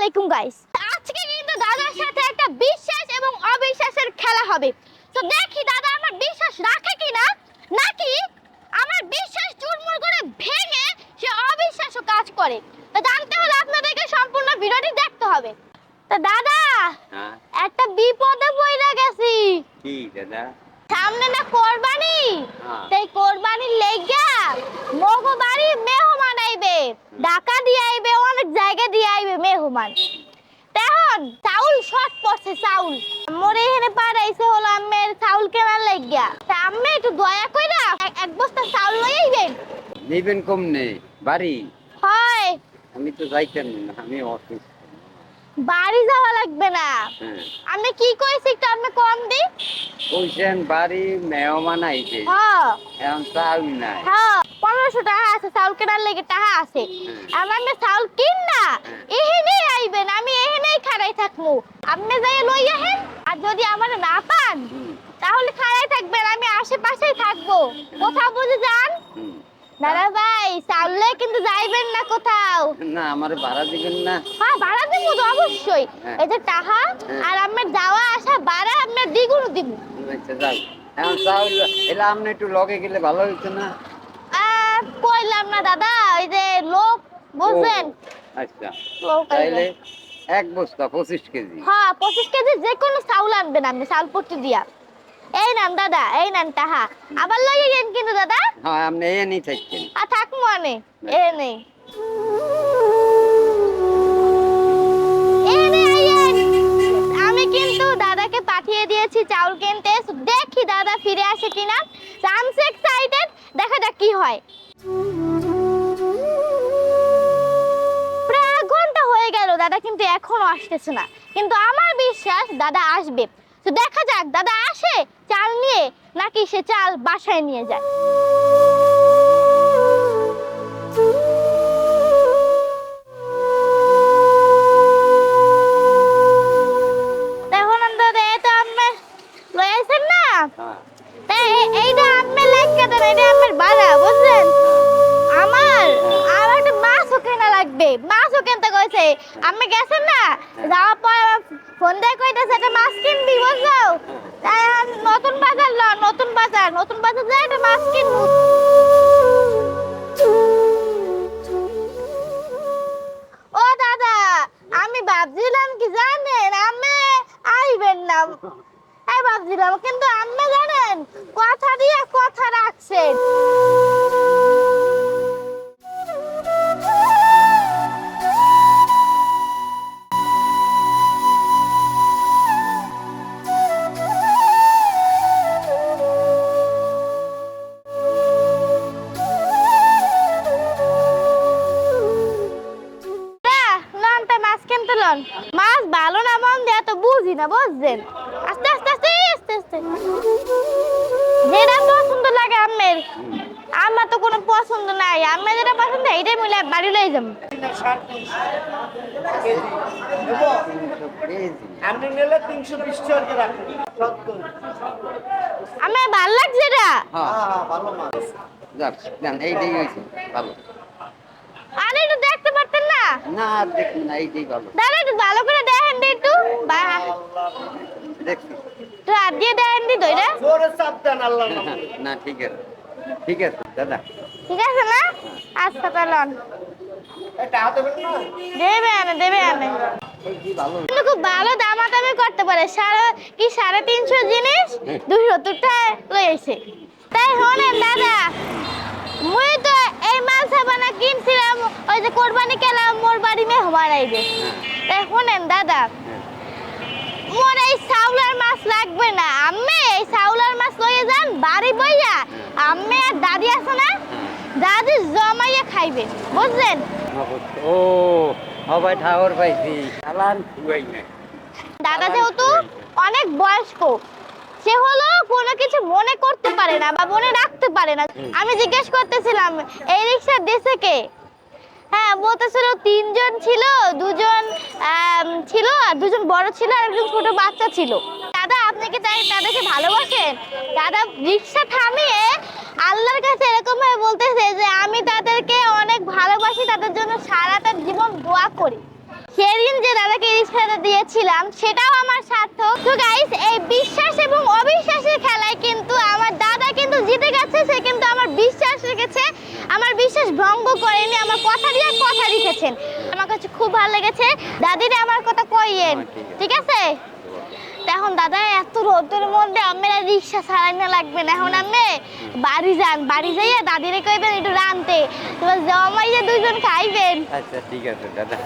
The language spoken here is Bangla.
আলাইকুম গাইস আজকে কিন্তু দাদার সাথে একটা বিশ্বাস এবং অবিশ্বাসের খেলা হবে। তো দেখি দাদা আমার বিশ্বাস রাখে কিনা? নাকি আমার বিশ্বাস চুরমুর করে ভেঙে সে অবিশ্বাসও কাজ করে? তো জানতে হলে আপনাদেরকে সম্পূর্ণ ভিডিওটি দেখতে হবে। তো দাদা হ্যাঁ? একটা বিপদে পড়ে গেছি। কি দাদা? সামনে না কোরবানি? হ্যাঁ। সেই কোরবানির লেগা মগো বাড়ি মেহমান আইবে ঢাকা দিয়ে আইবে অনেক জায়গা দিয়ে আইবে মেহমান। তখন চাউল শর্ট পড়ছে চাউল। মোরে এখানে পাড়াইছে হলো আম্মের চাউল কেনার লাগিয়া তা আম্মে একটু দয়া কইরা এক- বস্তা চাউল লই আইবেন। নেবেন কমনে? বাড়ি? হয়। আমি তো যাইতেন না আমি অসুস্থ বাড়ি যাওয়া লাগবে না। হ্যাঁ। আমি কি কইছি একটু আমি কম দি কইছেন বাড়ি মেহমান আইছে। হ্যাঁ। এখন চাল নাই। হ্যাঁ পনেরোশো টাকা আছে চাউল কেনার লেগে টাকা আছে। আমার না চাউল কিন না এহেনেই আইবেন আমি এহেনেই খাড়াই থাকব আপনি যাই লই আহেন আর যদি আমার না পান হুম, তাহলে খাড়াই থাকবেন আমি আশেপাশেই থাকব কোথাও বুঝে যান হুম। দাদা ভাই কিন্তু যাইবেন না কোথাও। না আমার ভাড়া দিবেন না। হ্যাঁ ভাড়া দিব তো অবশ্যই। হ্যাঁ। এই যে টাকা আর আমার যাওয়া আসা ভাড়া দ্বিগুণ দিব। আচ্ছা যাও। এখন এলে আপনি একটু লগে গেলে ভালো হইতো না। কইলাম না দাদা ওই যে লোক বুঝলেন? ও, আচ্ছা। তাইলে এক বস্তা পঁচিশ কেজি। হ্যাঁ পঁচিশ কেজি যে কোনো চাউল আনবেন আপনি চাউল পট্টি দিয়া। এই নেন দাদা এই নেন তাহা। আবার লইয়ে গেন কিন্তু দাদা। হ্যাঁ আপনি এ নিয়ে থাকছেন আর থাক মনে এ নেই। নে। আমি কিন্তু দাদাকে পাঠিয়ে দিয়েছি চাউল কিনতে। দেখি দাদা ফিরে আসে কিনা। আমি এক্সাইটেড দেখা যাক কি হয়। প্রায় ঘণ্টা হয়ে গেল দাদা কিন্তু এখনও আসতেছে না। কিন্তু আমার বিশ্বাস দাদা আসবে। তো দেখা যাক দাদা আসে চাল নিয়ে নাকি সে চাল বাসায় নিয়ে যায়? দেখুন দাদা এই তো আপনি লই না? হ্যাঁ। এইটা আপনি লাইকা দেন এটা আমার বাড়া বুঝলেন? লাগবে? মাছও কিনতে কইছে। আমি গেছেন না? যাওয়ার পর ফোন দিয়ে কইতেছে একটা মাছ কিনবি, বুঝছ? নতুন বাজার ল নতুন বাজার নতুন বাজার যাই একটা মাছ কিনবো। ও দাদা, আমি ভাবছিলাম কি জানেন আমি আইবেন না। এই ভাবছিলাম, কিন্তু আপনি জানেন, কথা দিয়ে কথা রাখছেন। মাছ মাছ ভালো না মন্দ এত বুঝি না বুঝছেন? আস্তে আস্তে আস্তে আস্তে আস্তে। যেটা পছন্দ লাগে আমের আমার তো কোনো পছন্দ নাই। আমার যেটা পছন্দ এইটাই মিলে বাড়ি লই সত্তর আমার ভালো লাগছে এটা? হ্যাঁ। হ্যাঁ ভালো মাছ। যান এইটাই হয়েছে ভালো। আর না দেখুন না এইটাই ভালো। দাদা একটু ভালো করে দেখেন দি একটু। বা দেখছি একটু হাত দিয়ে দেখেন দি তো জোরে চাপ দেন আল্লাহ না ঠিক আছে। ঠিক আছে দাদা। ঠিক আছে না? আচ্ছা তাহলে এটা হাতে না। দেবে আনে দেবে আনে। খুব ভালো দামাদামি করতে পারে। সাড়ে কি সাড়ে তিনশো জিনিস দুশো সত্তর টাকা তাই হলেন দাদা মুই তো মাছ সাবানা কিনছিলাম ওই যে কোরবানি কেলাম মোর বাড়ি মে হমারাইবে তাই শোনেন দাদা মোর এই সাউলার মাছ লাগবে না। আম্মে এই সাউলার মাছ লইয়ে যান বাড়ি বইয়া। আম্মে আর দাদি আছে না দাদি জমাইয়া খাইবে বুঝলেন? ও সবাই ঠাওর পাইছি। দাদা যেহেতু অনেক বয়স্ক সে হলো কোনো কিছু মনে করতে পারে না বা মনে রাখতে পারে না। আমি জিজ্ঞেস করতেছিলাম এই রিক্সা দেশে কে? হ্যাঁ বলতেছিল তিনজন ছিল দুজন ছিল আর দুজন বড় ছিল আর একজন ছোট বাচ্চা ছিল। দাদা আপনি কি তাই তাদেরকে ভালোবাসেন? দাদা রিক্সা থামিয়ে আল্লাহর কাছে এরকম ভাবে বলতেছে যে আমি তাদেরকে অনেক ভালোবাসি তাদের জন্য সারাটা জীবন দোয়া করি। সেদিন যে দাদাকে খেতে দিয়েছিলাম সেটাও আমার সার্থক। তো গাইস এই বিশ্বাস এবং অবিশ্বাসের খেলায় কিন্তু আমার দাদা কিন্তু জিতে গেছে সে কিন্তু আমার বিশ্বাস রেখেছে আমার বিশ্বাস ভঙ্গ করেনি আমার কথা দিয়ে কথা রেখেছেন আমার কাছে খুব ভালো লেগেছে। দাদিরে আমার কথা কইয়েন হ্যাঁ, ঠিক আছে। এখন দাদা এত রোদের মধ্যে আমরা রিক্সা চালানো লাগবে না এখন আমি বাড়ি যান বাড়ি যাইয়া দাদিরে কইবেন একটু রানতে। তোমার জমাইয়া দুজন খাইবেন। আচ্ছা ঠিক আছে দাদা।